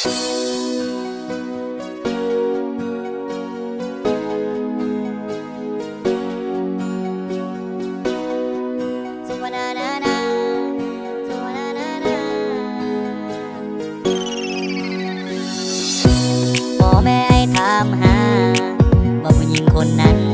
บ่แม่ให้ถามหาว่าผู้หญิงคนนั้น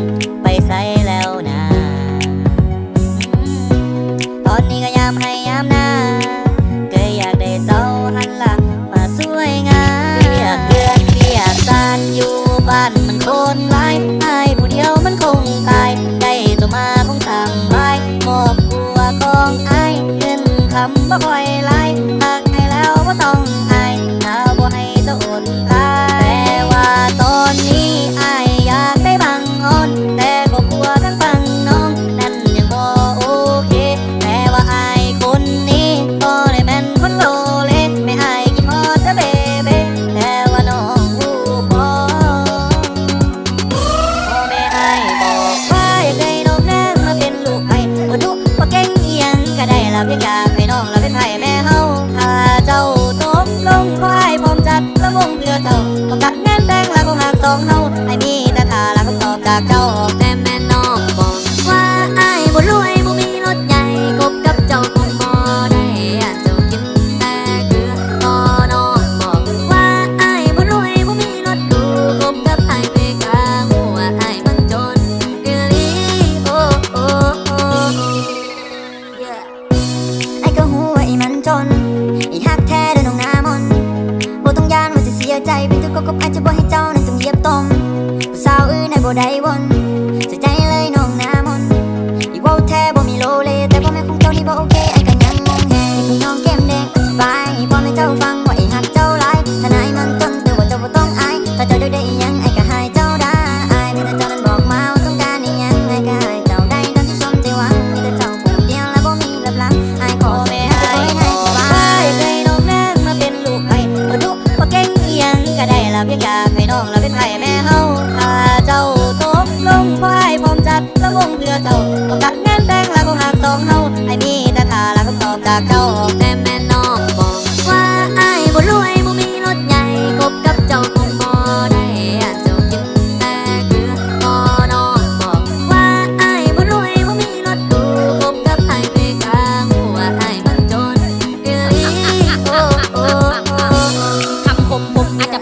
ใจเป็นตัวก็ก็อาจจะบ่ให้เจ้านั้นต้องเหยียบตมสาวอื่นในบ่ได้วน ละเพียงอยากให้น้องละเป็นไผ่แม่เฮาถ้าเจ้าตกลงพายพร้อมจัดละวงเพื่อเจ้าก็กัดงานแต่งละก็หักสองเฮาไอ้มีแต่ทาละก็ตอบจากเจ้าแม่แม่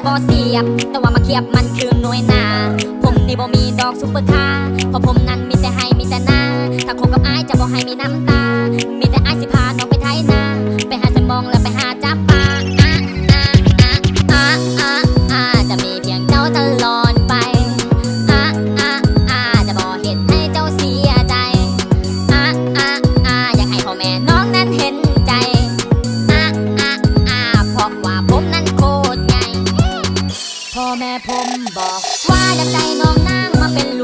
บ่เสียบ แต่ว่ามาเทียบมันคือหน่วยนา ผมนี่บ่มีดอกซุปเปอร์คาร์เพรผมนั้นมีแต่ให้มีแต่หน้าถ้าคบกับอายจะบ่ให้มีน้ำตา พ่อแม่ผมบอก ว่าดังใจน้องนางมาเป็นลูก